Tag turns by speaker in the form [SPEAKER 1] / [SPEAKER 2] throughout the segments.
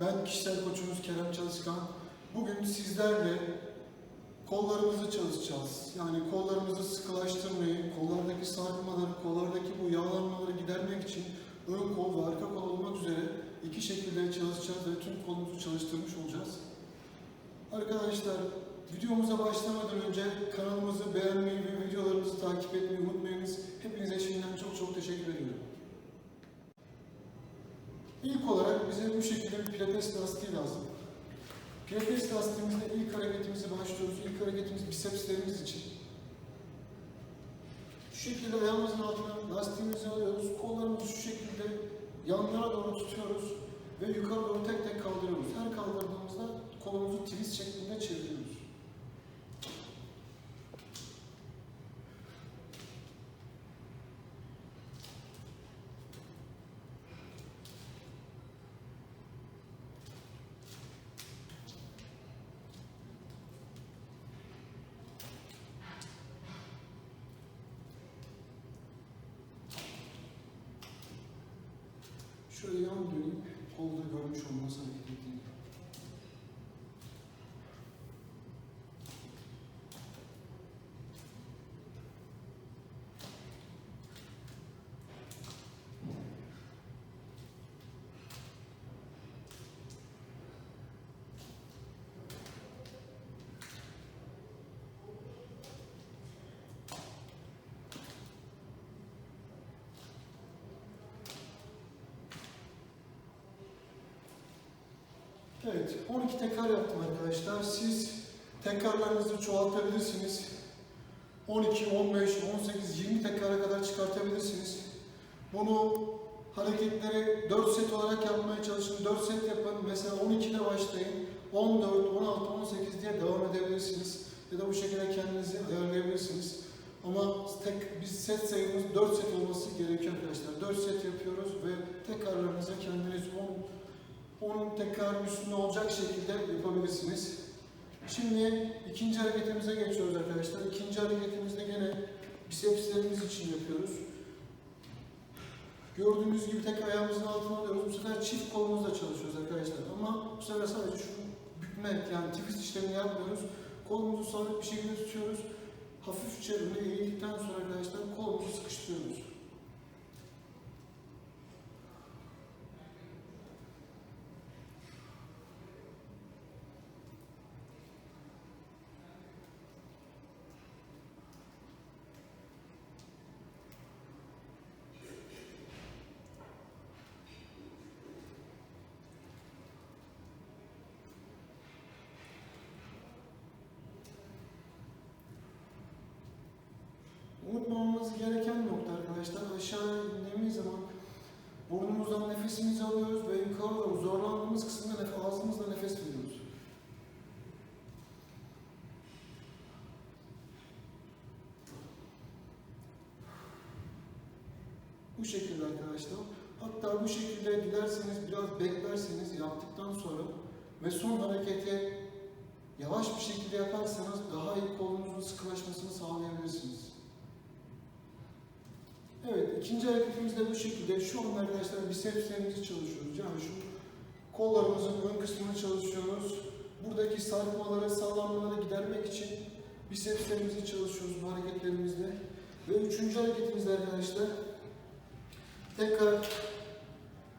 [SPEAKER 1] Ben kişisel koçunuz Kerem Çalışkan. Bugün sizlerle kollarımızı çalışacağız. Yani kollarımızı sıkılaştırmayı, kollardaki sarkmaları, kollardaki bu yağlanmaları gidermek için ön kol ve arka kol olmak üzere iki şekilde çalışacağız ve tüm kolumuzu çalıştırmış olacağız. Arkadaşlar videomuza başlamadan önce kanalımızı beğenmeyi ve videolarımızı takip etmeyi unutmayınız. Hepinize İlk olarak bize bu şekilde bir pilates lastiği lazım. Pilates lastiğimizde ilk hareketimizi başlıyoruz. İlk hareketimiz bisepslerimiz için. Şu şekilde ayağımızın altına lastiğimizi alıyoruz. Kollarımızı şu şekilde yanlara doğru tutuyoruz ve yukarı doğru tek tek kaldırıyoruz. Her kaldırdığımızda kolumuzu twist şeklinde çeviriyoruz. Şöyle yan döneyim, kolda görmüş olması hareket ettiğini. Evet, 12 tekrar yaptım arkadaşlar. Siz tekrarlarınızı çoğaltabilirsiniz. 12, 15, 18, 20 tekrara kadar çıkartabilirsiniz. Bunu hareketleri 4 set olarak yapmaya çalışın. 4 set yapın. Mesela 12'de başlayın. 14, 16, 18 diye devam edebilirsiniz. Ya da bu şekilde kendinizi ayarlayabilirsiniz. Ama tek biz set sayımız 4 set olması gerekiyor arkadaşlar. 4 set yapıyoruz ve tekrarlarınızı kendiniz 10 onun tekrar üstünde olacak şekilde yapabilirsiniz. Şimdi ikinci hareketimize geçiyoruz arkadaşlar. İkinci hareketimizde gene bisepslerimiz için yapıyoruz. Gördüğünüz gibi tek ayağımızın altına alıyoruz. Bu sefer çift kolumuzla çalışıyoruz arkadaşlar. Ama bu sefer sadece şu bükmek yani twist işlemini yapmıyoruz. Kolumuzu sabit bir şekilde tutuyoruz. Hafifçe öne eğildikten sonra arkadaşlar kolumuzu sıkıştırıyoruz. Unutmamamız gereken nokta arkadaşlar aşağı indiğimiz zaman burnumuzdan nefesimizi alıyoruz ve yukarı doğru zorlandığımız kısımda nefes, ağzımızla nefes veriyoruz. Bu şekilde arkadaşlar. Hatta bu şekilde dilerseniz biraz beklerseniz yaptıktan sonra ve son hareketi yavaş bir şekilde yaparsanız daha iyi kolunuzun sıkılaşmasını sağlayabilirsiniz. İkinci hareketimiz de bu şekilde. Şu an arkadaşlar bisepslerimizi çalışıyoruz. Yani şu kollarımızın ön kısmını çalışıyoruz. Buradaki sarkmaları, sallanmaları gidermek için bisepslerimizi çalışıyoruz bu hareketlerimizde. Ve üçüncü hareketimizde arkadaşlar tekrar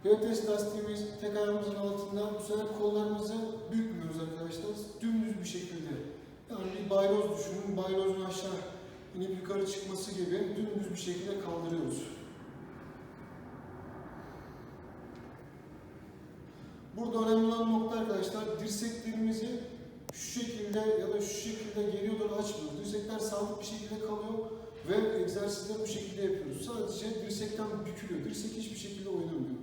[SPEAKER 1] pilates lastiğimiz tek ayağımızın altında bu sefer kollarımızı bükmüyoruz arkadaşlar. Dümdüz bir şekilde. Yani bir bayroz düşünün. Bayrozun aşağı inip yukarı çıkması gibi dümdüz bir şekilde kaldırıyoruz. Burada önemli olan nokta arkadaşlar dirseklerimizi şu şekilde ya da şu şekilde geriye doğru açmıyoruz. Dirsekler sabit bir şekilde kalıyor ve egzersizleri bu şekilde yapıyoruz. Sadece dirsekten bükülüyor. Dirsek hiçbir şekilde oynamıyor.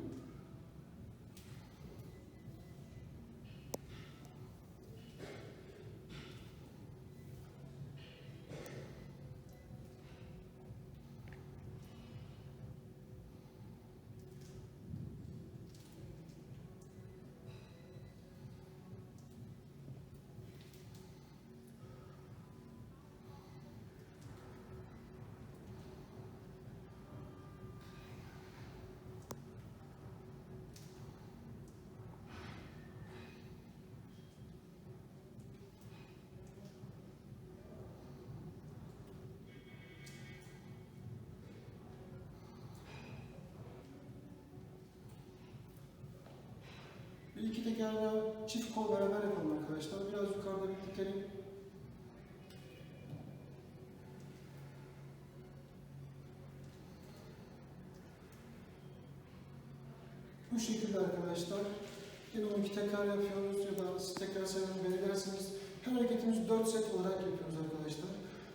[SPEAKER 1] İki tekerle çift kol beraber yapalım arkadaşlar. Biraz yukarıda bir dikelim. Bu şekilde arkadaşlar. Yine 12 tekrar yapıyoruz ya da siz tekrar sayımını belirlerseniz her hareketimizi 4 set olarak yapıyoruz arkadaşlar.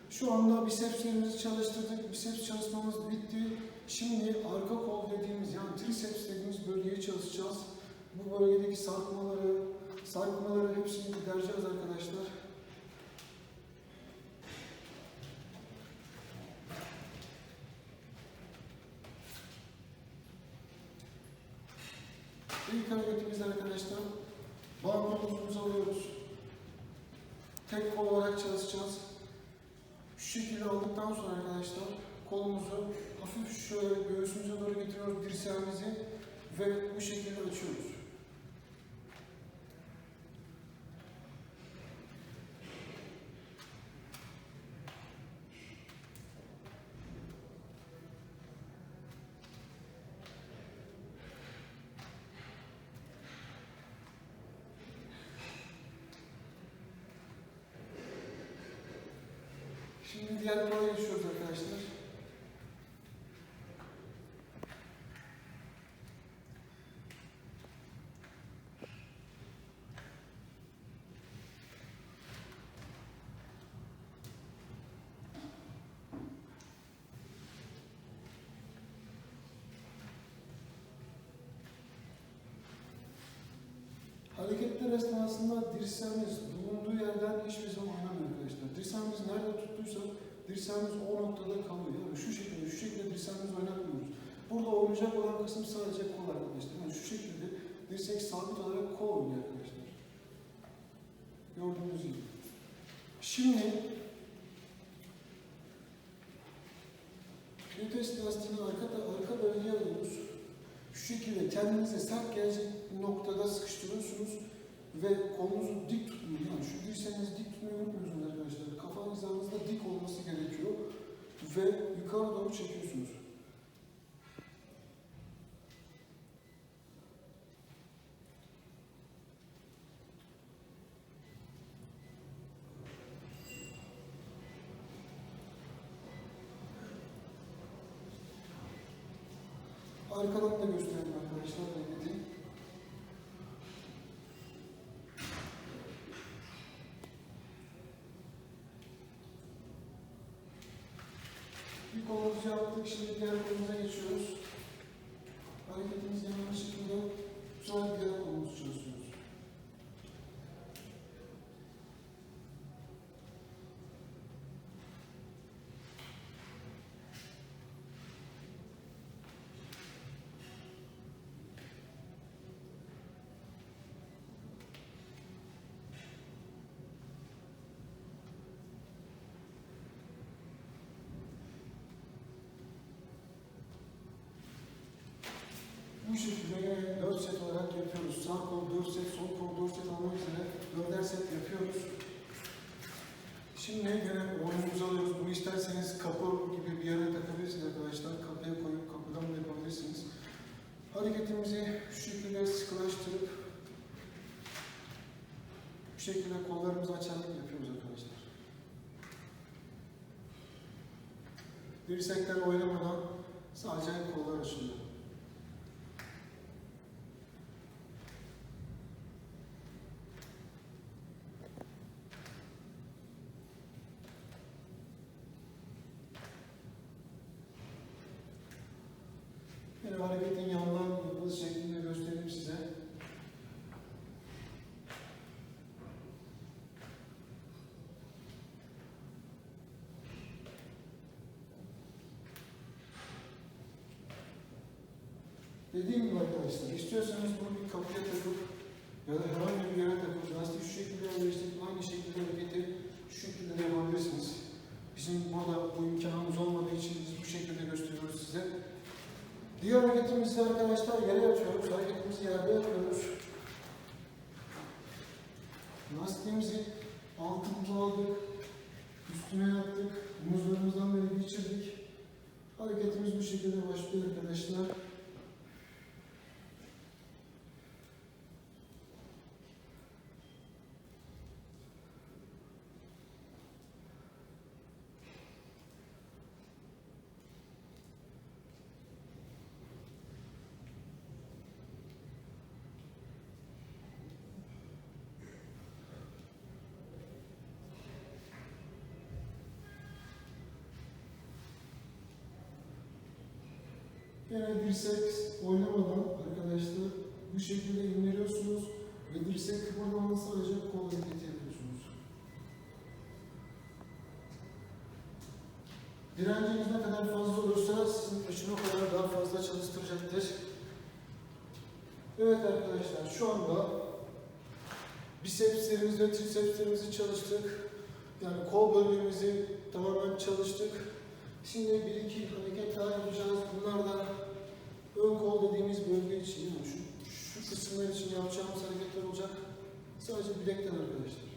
[SPEAKER 1] Şu anda bisepslerimizi çalıştırdık. Biceps çalışmamız bitti. Şimdi arka kol dediğimiz yani triceps dediğimiz bölgeyi çalışacağız. Bu bölgedeki sarkmaları, sarkmaları hepsini gidereceğiz arkadaşlar. İlk hareketimiz arkadaşlar omuzumuzu alıyoruz. Tek kol olarak çalışacağız. Şu şekilde aldıktan sonra arkadaşlar kolumuzu hafif şöyle göğsümüze doğru getiriyoruz dirseğimizi ve bu şekilde açıyoruz. Şimdi diğer kola geçiyoruz arkadaşlar. Hareketler esnasında dirseğimiz bulunduğu yerden hiçbir zaman oynamıyor arkadaşlar. Dirseğimiz nerede tuttuysa dirseğimiz o noktada kalıyor. Yani şu şekilde, şu şekilde dirseğimizi oynatmıyoruz. Burada oynayacak olan kısım sadece kol arkadaşlar. Yani şu şekilde dirsek sabit olarak kol oynuyor arkadaşlar. Gördüğünüz gibi. Şimdi Gluteus lastiğini arka, arka bölgeye alıyoruz. Şu şekilde kendinize sert gelecek noktada sıkıştırıyorsunuz ve kolunuzu dik tutmuyor. Yani dik tutmayı unutmuyorsunuz arkadaşlar. Kafa hizanızda dik olması gerekiyor ve yukarı doğru çekiyorsunuz. Arkadan da göstereyim arkadaşlar Bir kolumuzu yaptık, şimdi diğer kolumuza geçiyoruz. Hareketimiz yanlış şekilde sonra diğer kolumuzu çalışıyoruz. Bu şekilde yine 4 set olarak yapıyoruz. Sağ kol 4 set, sol kol 4 set olmak üzere 4'er set yapıyoruz. Şimdi yine oyunumuzu alıyoruz. Bunu isterseniz kapı gibi bir yere takabilirsiniz arkadaşlar. Kapıya koyup kapıdan da yapabilirsiniz. Hareketimizi şu şekilde sıkılaştırıp bu şekilde kollarımızı açarak yapıyoruz arkadaşlar. Dirsekler oynamadan sadece kollar açılıyor. Yine hareketin yandan yapılış şeklinde göstereyim size. Dediğim gibi arkadaşlar, istiyorsanız bunu bir kapıya takıp ya da herhangi bir yere takıp lastiği şu şekilde yerleştirip aynı şekilde hareketi şu şekilde de yapabilirsiniz. Bizim burada bu imkanımız olmadığı için biz bu şekilde gösteriyoruz size. Diğer hareketimizde arkadaşlar yere yatıyoruz. Hareketimizi yerde yapıyoruz. Lastiğimizi altımıza aldık. Üstüne yattık. Omuzlarımızdan beri geçirdik. Hareketimiz bu şekilde başlıyor arkadaşlar. Yine dirsek oynamadan arkadaşlar bu şekilde indiriyorsunuz ve dirsek kıpırdamadan sadece kol hareketi yapıyorsunuz. Direnciniz ne kadar fazla olursa sizin gücünü o kadar daha fazla çalıştıracaktır. Evet arkadaşlar şu anda bisepslerimizi ve tricepslerimizi çalıştık. Yani kol bölgemizi tamamen çalıştık. Şimdi bir iki hareket daha yapacağız. Bunlar da ön kol dediğimiz bölge için yani şu, şu kısımlar için yapacağımız hareketler olacak. Sadece bilekten arkadaşlar.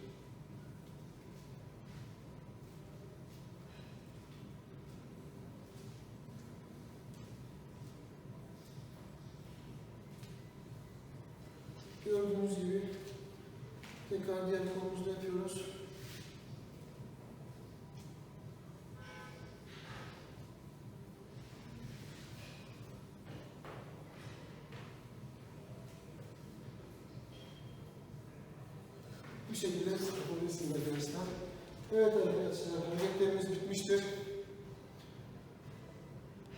[SPEAKER 1] Gördüğünüz gibi tekrar diğer kolumuzu da yapıyoruz. Bu şekilde yapabilirsiniz arkadaşlar. Evet arkadaşlar, hareketlerimiz bitmiştir.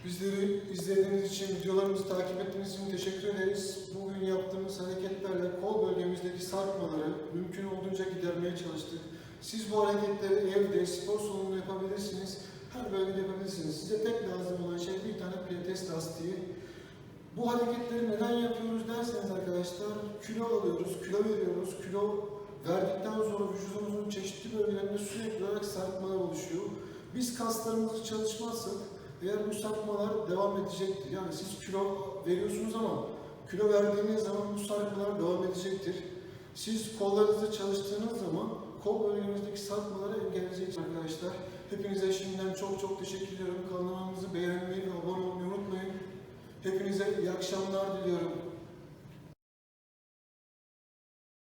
[SPEAKER 1] Bizleri izlediğiniz için, videolarımızı takip ettiğiniz için teşekkür ederiz. Bugün yaptığımız hareketlerle kol bölgemizdeki sarkmaları mümkün olduğunca gidermeye çalıştık. Siz bu hareketleri evde, spor salonunda yapabilirsiniz. Her bölgede yapabilirsiniz. Size tek lazım olan şey bir tane pilates lastiği. Bu hareketleri neden yapıyoruz derseniz arkadaşlar, kilo alıyoruz, kilo veriyoruz, kilo verdikten sonra vücudumuzun çeşitli bölgelerinde sürekli olarak sarkmalar oluşuyor. Biz kaslarımızı çalışmazsak eğer bu devam edecektir. Yani siz kilo veriyorsunuz ama kilo verdiğiniz zaman bu devam edecektir. Siz kollarınızı çalıştığınız zaman kol bölgenizdeki sarkmaları engelleyeceksiniz arkadaşlar. Hepinize şimdiden çok çok teşekkür ediyorum. Kanalımızı beğenmeyi ve abone olmayı unutmayın. Hepinize iyi akşamlar diliyorum.